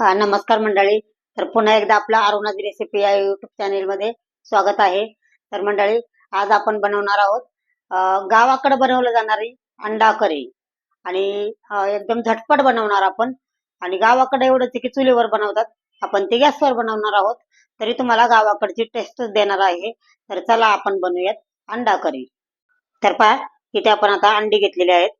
नमस्कार मंडळी. तर पुन्हा एकदा आपला अरुणाची रेसिपी या युट्यूब चॅनेल मध्ये स्वागत आहे. तर मंडळी आज आपण बनवणार आहोत गावाकडे बनवलं जाणारी अंडा करी. आणि एकदम झटपट बनवणार आपण. आणि गावाकडे एवढंच की चुलीवर बनवतात आपण ते गॅसवर बनवणार आहोत. तरी तुम्हाला गावाकडची टेस्टच देणार आहे. तर चला आपण बनवूयात अंडा करी. तर पहा इथे आपण आता अंडी घेतलेली आहेत.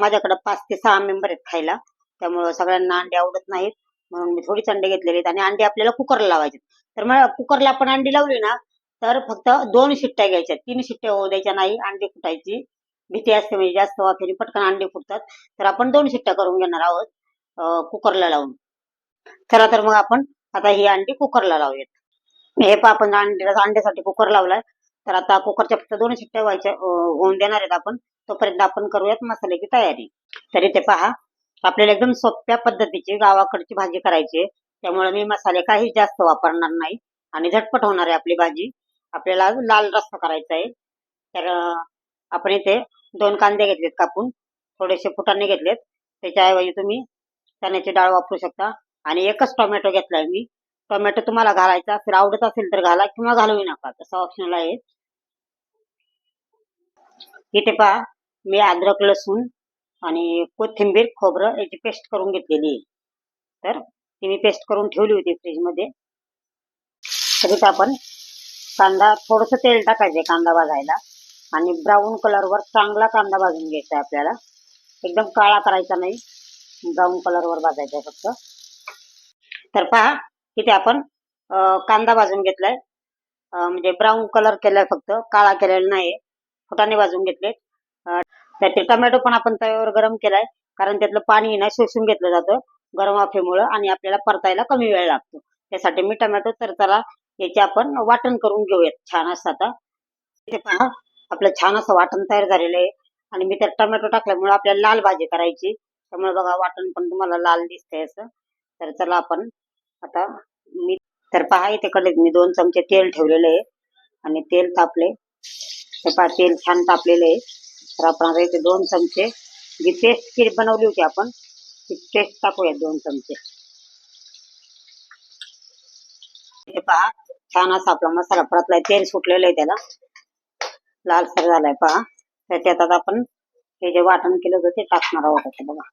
माझ्याकडे पाच ते सहा मेंबर आहेत खायला. त्यामुळं सगळ्यांना अंडे आवडत नाहीत. म्हणून मी थोडीच अंडे घेतलेली आहेत आणि अंडे आपल्याला कुकरला लावायचे तर मग कुकरला आपण अंडी लावली ना तर फक्त दोन शिट्ट्या घ्यायच्या तीन शिट्ट्या होऊ द्यायच्या नाही अंडी फुटायची. भीती असते म्हणजे जास्त वाफेने पटकन अंडे फुटतात. तर आपण दोन शिट्ट्या करून घेणार आहोत कुकरला लावून. चला तर मग आपण आता ही अंडी कुकरला लावूयात. हे पहा आपण अंड्यासाठी कुकर लावलाय. तर आता कुकरच्या फक्त दोन शिट्ट्या व्हायच्या होऊन देणार आहेत आपण. तोपर्यंत आपण करूयात मसाल्याची तयारी. तरी ते पहा आपल्याला एकदम सोप्या पद्धतीची गावाकडची भाजी करायची. आहे त्यामुळे मी मसाले काही जास्त वापरणार नाही. आणि झटपट होणार आहे आपली भाजी. आपल्याला लाल रस्सा करायचा आहे. तर आपण इथे दोन कांदे घेतलेत कापून. थोडेसे फुटाने घेतलेत. त्याच्याऐवजी तुम्ही चण्याची डाळ वापरू शकता. आणि एकच टोमॅटो घेतलाय मी. टोमॅटो तुम्हाला घालायचा असेल आवडत असेल तर घाला किंवा घालवू नका. तसं ऑप्शनल आहे. इथे पहा मी अद्रक लसूण आणि कोथिंबीर खोबरं याची पेस्ट करून घेतलेली तर ती मी पेस्ट करून ठेवली होती फ्रीजमध्ये तर आपण कांदा थोडंसं तेल टाकायचं कांदा भाजायला. आणि ब्राऊन कलरवर चांगला कांदा भाजून घ्यायचा आहे आपल्याला. एकदम काळा करायचा नाही. ब्राऊन कलरवर भाजायचा आहे फक्त. तर पहा इथे आपण कांदा भाजून घेतलाय. म्हणजे ब्राऊन कलर केलाय फक्त. काळा केलेला नाही फुटाने भाजून घेतले त्यातील टोमॅटो पण आपण तव्यावर गरम केलाय. कारण त्यातलं पाणी ना शोषून घेतलं जातं गरम वाफेमुळं आणि आपल्याला परतायला कमी वेळ लागतो. त्यासाठी मी टोमॅटो तर याचे आपण वाटण करून घेऊयात. छान असं आता. पहा आपलं छान असं वाटण तयार झालेलं आहे. आणि मी त्यात टोमॅटो टाकल्यामुळे आपल्याला लाल भाजी करायची. त्यामुळे बघा वाटण पण तुम्हाला लाल दिसतंय असं. तर चला आपण आता मी तर पहा इथे कडे मी दोन चमचे तेल ठेवलेले आहे. आणि तेल तापले ते पहा तेल छान तापलेलं आहे. तर आपण आता इथे दोन चमचे जी पेस्ट केली बनवली होती आपण ती पेस्ट टाकूया दोन चमचे. इथे पहा छान असा आपला मसाला परतलाय तेल सुटलेलं आहे त्याला. लालसर झालाय पहा. तर त्यात आता आपण हे जे वाटण केलं होतं ते टाकणार आहोत आता बघा.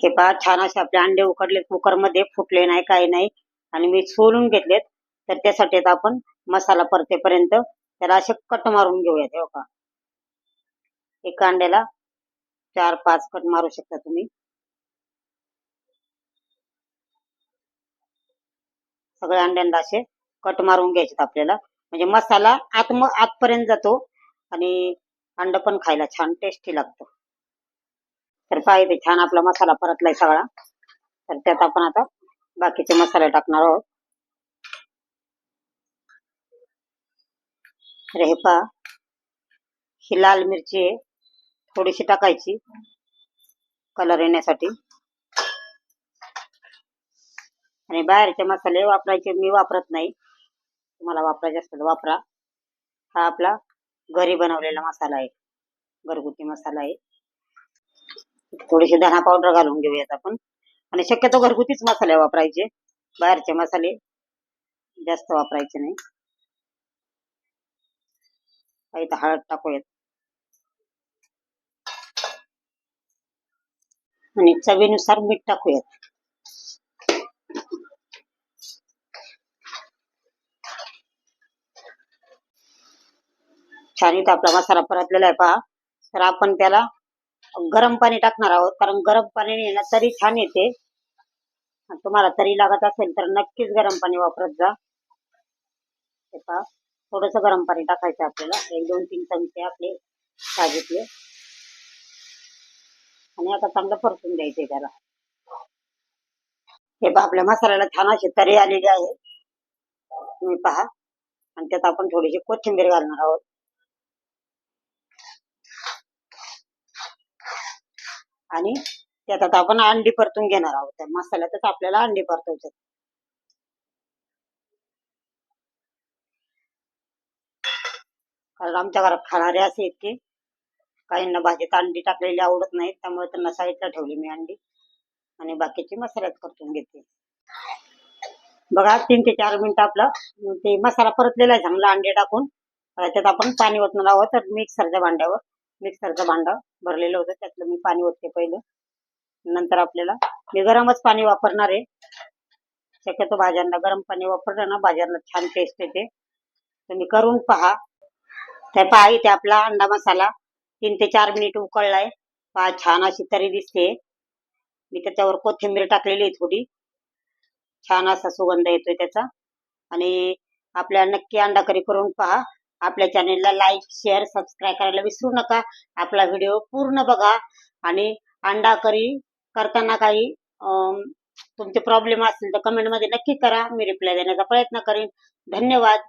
हे पहा छान असे आपले अंडे उकडले कुकरमध्ये फुटले नाही काही नाही. आणि मी सोलून घेतलेत. तर त्यासाठी आता आपण मसाला परतेपर्यंत त्याला असे कट मारून घेऊयात हो का एका अंड्याला चार पाच कट मारू शकता तुम्ही. सगळ्या अंड्यांना असे कट मारून घ्यायचे आपल्याला. म्हणजे मसाला आत आतपर्यंत जातो आणि अंड पण खायला छान टेस्टी लागतं. तर पाहिजे छान आपला मसाला परतलाय सगळा. तर त्यात आपण आता बाकीचे मसाले टाकणार आहोत. तर हे पहा ही लाल मिरची आहे. थोडीशी टाकायची. कलर येण्यासाठी. आणि बाहेरचे मसाले वापरायचे मी वापरत नाही. तुम्हाला वापरायचे असतात वापरा. हा आपला घरी बनवलेला मसाला आहे. घरगुती मसाला आहे. थोडीशी धना पावडर घालून घेऊयात आपण. आणि शक्यतो घरगुतीच मसाले वापरायचे. बाहेरचे मसाले जास्त वापरायचे नाही. काही हळद टाकूयात. आणि चवीनुसार मीठ टाकूयात. छान इथं आपला मसाला परतलेला आहे पहा. तर आपण त्याला गरम पाणी टाकणार आहोत. कारण गरम पाणी ना तरी छान येते. तुम्हाला तरी लागत असेल तर नक्कीच गरम पाणी वापरत जा. पहा. थोडस गरम पाणी टाकायचं आपल्याला. एक दोन तीन चमचे आपले भाजीतले आणि आता चांगलं परतून द्यायचंय त्याला. हे पहा आपल्या मसाल्याला छान अशी तरी आलेली आहे. तुम्ही पहा. आणि त्यात आपण थोडीशी कोथिंबीर घालणार आहोत. आणि त्यात आता आपण अंडी परतून घेणार आहोत. त्या मसाल्यातच आपल्याला अंडी परतायचे कारण आमच्या घरात खाणारे असे आहेत की काहींना भाजीत अंडी टाकलेली आवडत नाही त्यामुळे त्यांना साईडला ठेवली मी अंडी. आणि बाकीची मसाल्यात परतून घेते. बघा तीन ते चार मिनिटं आपलं ते मसाला परतलेला आहे चांगला अंडे टाकून. त्यात आपण पाणी ओतणार आहोत तर मिक्सरच्या भांड्यावर. मिक्सरचं भांडं भरलेलं होतं त्यातलं मी पाणी ओतते पहिलं. नंतर आपल्याला मी गरमच पाणी वापरणार आहे. शक्यतो भाज्यांना गरम पाणी वापरलं ना भाज्यांना छान टेस्ट येते. तुम्ही करून पहा. तर पहा इथे आपला अंडा मसाला तीन ते चार मिनिट उकळलाय. पहा छान अशी तरी दिसते. मी त्याच्यावर कोथिंबीर टाकलेली आहे थोडी. छान असा सुगंध येतोय त्याचा. आणि आपल्या नक्की अंडा करी करून पहा. आपल्या चॅनेलला लाईक शेअर सबस्क्राईब करायला विसरू नका. आपला व्हिडिओ पूर्ण बघा. आणि अंडा करी करताना काही तुमचे प्रॉब्लेम असतील तर कमेंटमध्ये नक्की करा. मी रिप्लाय देण्याचा प्रयत्न करेन. धन्यवाद.